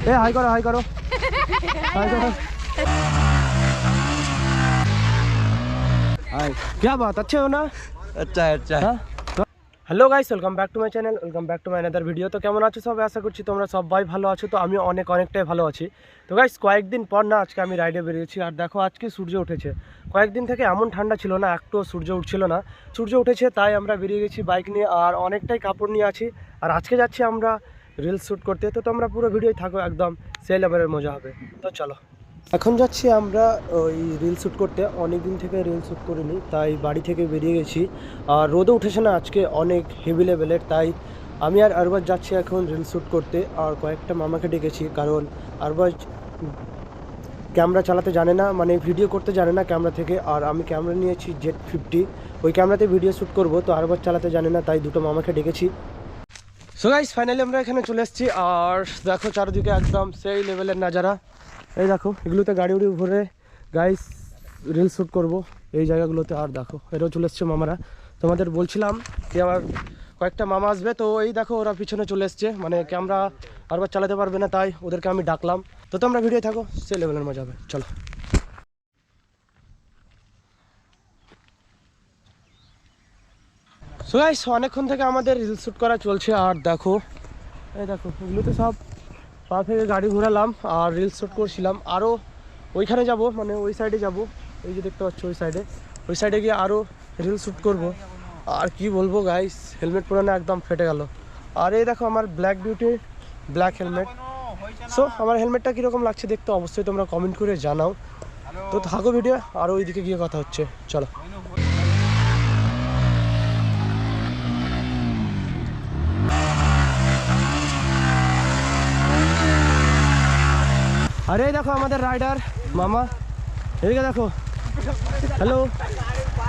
ए high करो high करो high करो हाय क्या बात अच्छे हो ना अच्छा है अच्छा है hello guys welcome back to my channel welcome back to my another video তো কেমন আছো সবাই আশা করছি তোমরা সবাই ভালো আছো তো আমি অনেক অনেকটাই ভালো আছি তো গাইস কয়েকদিন পর না আজকে আমি রাইডে বেরিয়েছি আর দেখো আজকে সূর্য উঠেছে কয়েকদিন থেকে এমন ঠান্ডা ছিল না একটু সূর্য উঠছিল না সূর্য উঠেছে তাই আমরা বেরিয়ে গেছি বাইক নিয়ে আর অনেকটাই কাপড় নিয়ে আছি আর আজকে যাচ্ছি আমরা রিলস শ্যুট করতে, তো তোমরা পুরো ভিডিওই থাকো, একদম সেই লেভেলের মজা হবে। তো চলো। এখন যাচ্ছি আমরা ওই রিল শ্যুট করতে। অনেক দিন থেকে রিল শ্যুট করিনি, তাই বাড়ি থেকে বেরিয়ে গেছি। আর রোদও উঠেছে না আজকে, অনেক হেভি লেভেলের তাই আমি আর আরবাজ যাচ্ছি এখন রিল শ্যুট করতে। আর কয়েকটা মামাকে ডেকেছি, কারণ আরবাজ ক্যামেরা চালাতে জানে না মানে ভিডিও করতে জানে না ক্যামেরা থেকে। আর আমি ক্যামেরা নিয়েছি জেড ফিফটি ওই ক্যামেরাতে ভিডিও শ্যুট করব, তো আরবাজ চালাতে জানে না, তাই দুটো মামাকে ডেকেছি। সো গাইস ফাইনালি আমরা এখানে চলে এসেছি আর দেখো চারিদিকে একদম সেই লেভেলের নাজারা। এই দেখো, এগুলোতে গাড়ি উড়ি ভরে গাইস রিল শ্যুট করব। এই জায়গাগুলোতে আর দেখো, এরাও চলে এসছে মামারা। তোমাদের বলছিলাম যে আমার কয়েকটা মামা আসবে, তো এই দেখো ওরা পিছনে চলে এসছে। মানে ক্যামেরা আরবার চালাতে পারবে না, তাই ওদেরকে আমি ডাকলাম। তো তোমরা ভিডিও থাকো, সেই লেভেলের মজা হবে। চলো। সো গাইস অনেকক্ষণ থেকে আমাদের রিল শ্যুট করা চলছে, আর দেখো, এই দেখো, এগুলোতে সব পা থেকে গাড়ি ঘোরালাম আর রিল শ্যুট করছিলাম। আরও ওইখানে যাব মানে ওই সাইডে যাব। এই যে দেখতে পাচ্ছ ওই সাইডে ওই সাইডে গিয়ে আরও রিল শ্যুট করব। আর কি বলব গাইস হেলমেট পরে না একদম ফেটে গেল। আর এই দেখো আমার black beauty black helmet so আমার হেলমেটটা কীরকম লাগছে দেখতে অবশ্যই তোমরা কমেন্ট করে জানাও। তো থাকো ভিডিও আর ওইদিকে গিয়ে কথা হচ্ছে। চলো। अरे ये देखो हमारे राइडर मामा ये देखो हेलो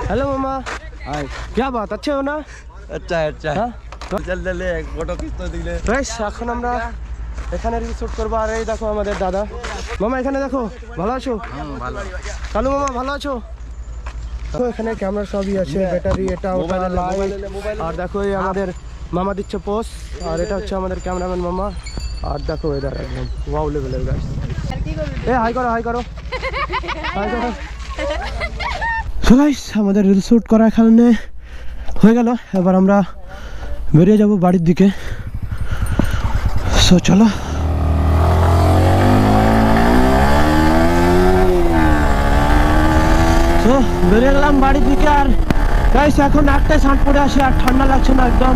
हेलो मामा हाय क्या बात अच्छे हो ना अच्छा है अच्छा है হ্যাঁ चल ले ले एक फोटो खींच तो दिले বেশ এখন আমরা এখানে রিল শ্যুট করবো আর এই দেখো আমাদের দাদা মামা এখানে দেখো ভালো আছো ভালো কালু মামা ভালো আছো দেখো এখানে ক্যামেরা সবই আছে ব্যাটারি এটা ওটা মোবাইল লাইট মোবাইল মোবাইল আর দেখো এই আমাদের মামা দিচ্ছে পোস আর এটা হচ্ছে আমাদের ক্যামেরাম্যান মামা আর দেখো এদার একদম ওয়াও লেভেলের গাছ এ করো করো। সো গাইস আমাদের রিল শ্যুট করা এখানে হয়ে গেল। এবার আমরা বেরিয়ে যাব বাড়ির দিকে। সো চলো। তো বেরিয়ে গেলাম বাড়ির দিকে আর গাইস এখন একটাই শাঁট পড়ে আসি আর ঠান্ডা লাগছে না একদম।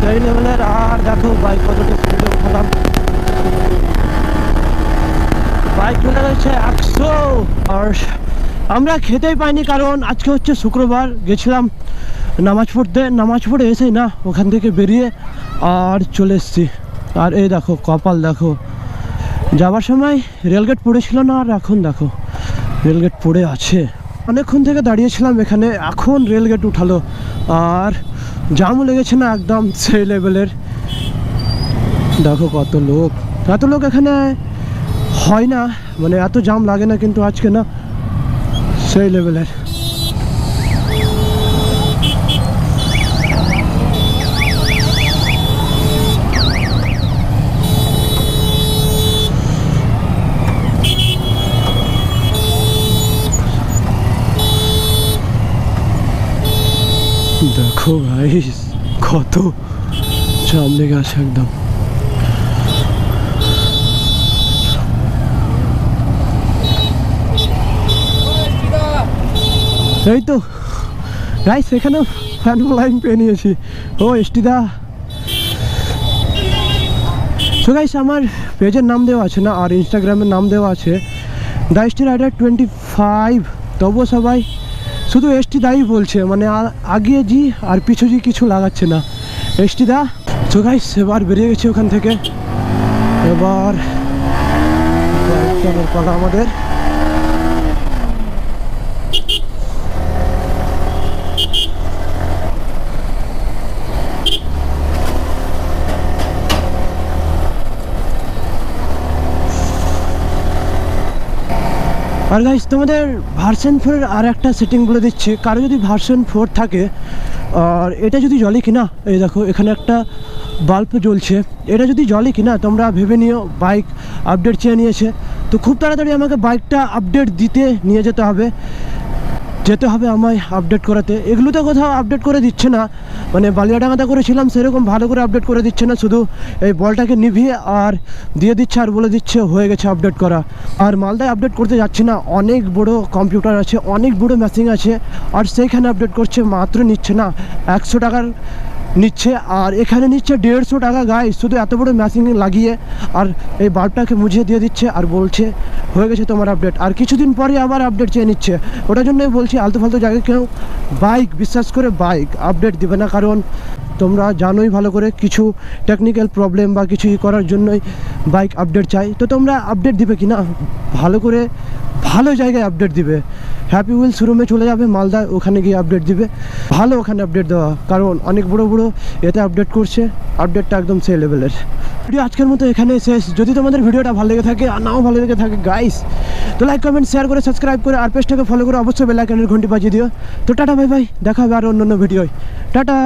সেই লেভেলের আর দেখো বাইক কতটা উঠালাম। বাইক একশো। আর আমরা খেতেই পাইনি, কারণ আজকে হচ্ছে শুক্রবার, গেছিলাম নামাজ পড়তে। নামাজ পড়ে এসেই না, ওখান থেকে বেরিয়ে আর চলে এসেছি। আর এই দেখো, কপাল দেখো। যাওয়ার সময় রেলগেট পড়েছিল না, আর এখন দেখো, রেলগেট পড়ে আছে। অনেকক্ষণ থেকে দাঁড়িয়েছিলাম এখানে, এখন রেলগেট উঠালো। আর জামও লেগেছে না একদম, সেই লেভেলের দেখো কত লোক। এত লোক এখানে হয় না মানে এত জাম লাগে না কিন্তু আজকে না সেই লেভেলের দেখো ভাই, কত জাম লেগে আছে একদম। এই তো গাইস এখানে ফ্যান লাইন পেয়ে নিয়েছি। ও, এসটিদা। সো গাইস আমার পেজের নাম দেওয়া আছে না, আর ইনস্টাগ্রামের নাম দেওয়া আছে। The ST rider twenty five তবুও সবাই শুধু এসটি দাই বলছে মানে আগে জি আর পিছু জি কিছু লাগাচ্ছে না। এসটি দা সো গাইস এবার বেরিয়ে গেছি ওখান থেকে। এবার আমাদের। আর গাইস তোমাদের ভার্সন ফোরের আর একটা সেটিং বলে দিচ্ছি। কারও যদি ভার্সন ফোর থাকে, আর এটা যদি জলে কিনা, এই দেখো, এখানে একটা বাল্ব জ্বলছে। এটা যদি জলে কিনা, তোমরা ভেবে নিও বাইক আপডেট চেয়ে নিয়েছে। তো খুব তাড়াতাড়ি আমাকে বাইকটা আপডেট দিতে নিয়ে যেতে হবে। যেতে হবে আমায় আপডেট করাতে। এগুলো তো কোথাও আপডেট করে দিচ্ছে না। মানে বালিয়াডাঙ্গাতে করেছিলাম, সেরকম ভালো করে আপডেট করে দিচ্ছে না। শুধু এই বলটাকে নিভিয়ে আর দিয়ে দিচ্ছে আর বলে দিচ্ছে হয়ে গেছে আপডেট করা। আর মালদায় আপডেট করতে যাচ্ছে না। অনেক বড় কম্পিউটার আছে, অনেক বড় মেশিন আছে। আর সেইখানে আপডেট করছে মাত্র নিচ্ছে না, একশো টাকার নিচ্ছে। আর এখানে নিচ্ছে দেড়শো টাকা গায়ে শুধু এত বড় মেশিন লাগিয়ে আর এই বাল্বটাকে মুছিয়ে দিয়ে দিচ্ছে আর বলছে হয়ে গেছে তোমার আপডেট আর কিছুদিন পরে আবার আপডেট চেয়ে নিচ্ছে। ওটার জন্যই বলছি, আলতু ফালতু জায়গায় কেউ বাইক বিশ্বাস করে বাইক আপডেট দিবে না, কারণ তোমরা জানোই ভালো করে কিছু টেকনিক্যাল প্রবলেম বা কিছু করার জন্যই বাইক আপডেট চাই। তো তোমরা আপডেট দিবে কি না? ভালো করে, ভালো জায়গায় আপডেট দিবে। হ্যাপি উইল শোরুমে চলে যাবে, মালদায় ওখানে গিয়ে আপডেট দিবে। ভালো ওখানে আপডেট দেওয়া, কারণ অনেক বড় বড় এতে আপডেট করছে আপডেটটা একদম সেই লেভেলের ভিডিও আজকের মতো এখানে শেষ। যদি তোমাদের ভিডিওটা ভালো লেগে থাকে, আর নাও ভালো লেগে থাকে গাইস তো লাইক কমেন্ট শেয়ার করে সাবস্ক্রাইব করে, আর পেজটাকে ফলো করে অবশ্যই বেল আইকনের ঘন্টি বাজিয়ে দিও। তো টাটা ভাই ভাই দেখা হবে আর অন্য অন্য ভিডিওয় টাটা!